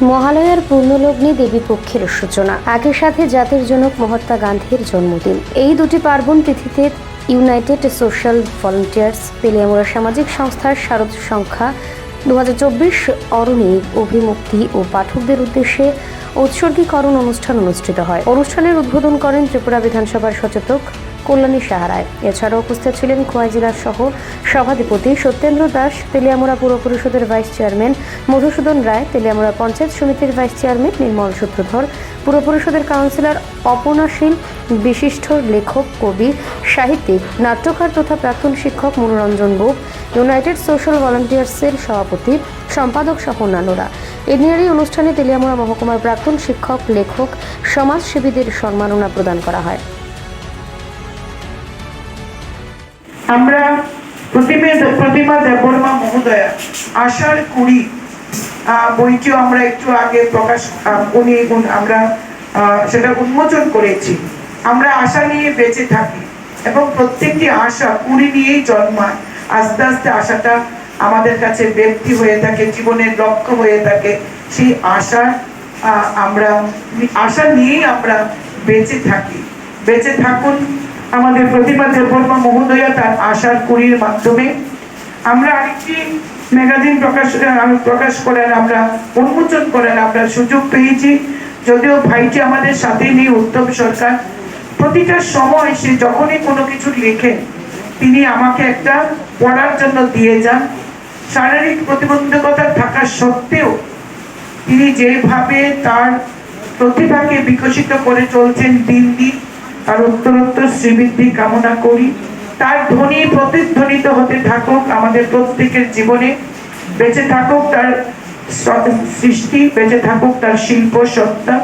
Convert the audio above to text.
মহালয়ার পূর্ণলগ্নে দেবী পক্ষের সূচনা। একই সাথে জাতির জনক মহাত্মা গান্ধীর জন্মদিন। এই দুটি পার্বণ তিথিতে ইউনাইটেড সোশ্যাল ভলান্টিয়ার্স পেলিয়ামুড়া সামাজিক সংস্থার শারদ সংখ্যা দু অরণি অভিমুক্তি ও পাঠকদের উদ্দেশ্যে উৎসর্গীকরণ অনুষ্ঠান অনুষ্ঠিত হয়। অনুষ্ঠানের উদ্বোধন করেন ত্রিপুরা বিধানসভার সচেতক কল্যাণী সাহারায় এছাড়াও উপস্থিত ছিলেন খোয়াই জেলার সহ সভাধিপতি সত্যেন্দ্র দাস, তেলিয়ামুড়া পুর পরিষদের ভাইস চেয়ারম্যান মধুসূদন রায়, তেলিয়ামুড়া পঞ্চায়েত সমিতির ভাইস চেয়ারম্যান নির্মল সূত্রধর, পুর পরিষদের কাউন্সিলর অপনাশীল বিশিষ্ট লেখক, কবি, সাহিত্যিক, নাট্যকার তথা প্রাক্তন শিক্ষক মনোরঞ্জন বোপ ইউনাইটেড সোশ্যাল ভলান্টিয়ার্সের সভাপতি, সম্পাদক সহ অন্যান্যরা। এদিনের এই অনুষ্ঠানে তেলিয়ামুড়া মহকুমার প্রাক্তন শিক্ষক, লেখক, সমাজসেবীদের সম্মাননা প্রদান করা হয়। আমরা প্রতিমা দেববর্মা মহোদয়া আষাঢ় কুড়ি বইটিও আমরা একটু আগে প্রকাশ উনি আমরা সেটা উন্মোচন করেছি। আমরা আশা নিয়ে বেঁচে থাকি এবং প্রত্যেকটি আশা কুড়ি নিয়েই জন্মায়। আস্তে আস্তে আশাটা আমাদের কাছে ব্যক্তি হয়ে থাকে জীবনের লক্ষ্য হয়ে থাকে। সেই আশা আহ, আমরা আশা নিয়েই আমরা বেঁচে থাকি। বেঁচে থাকুন। আমাদের প্রতিভা দেববর্মা মহোদয়া তার আশার কুড়ির মাধ্যমে। আমরা আরেকটি ম্যাগাজিন প্রকাশ প্রকাশ করার আমরা, উন্মোচন করার আমরা সুযোগ পেয়েছি। যদিও ভাইটি আমাদের সাথে নেই, উত্তম সরকার। প্রতিটা সময় সে যখনই কোনো কিছু লেখেন তিনি আমাকে একটা পড়ার জন্য দিয়ে যান। শারীরিক প্রতিবন্ধকতা থাকা সত্ত্বেও তিনি যেভাবে তার প্রতিভাকে বিকশিত করে চলছেন দিন দিন তার উত্তরোত্তর শ্রীবৃদ্ধি কামনা করি। তার ধ্বনি প্রতিধ্বনিত হতে থাকুক আমাদের প্রত্যেকের জীবনে। বেঁচে থাকুক তার সৃষ্টি, বেঁচে থাকুক তার শিল্প সত্তা।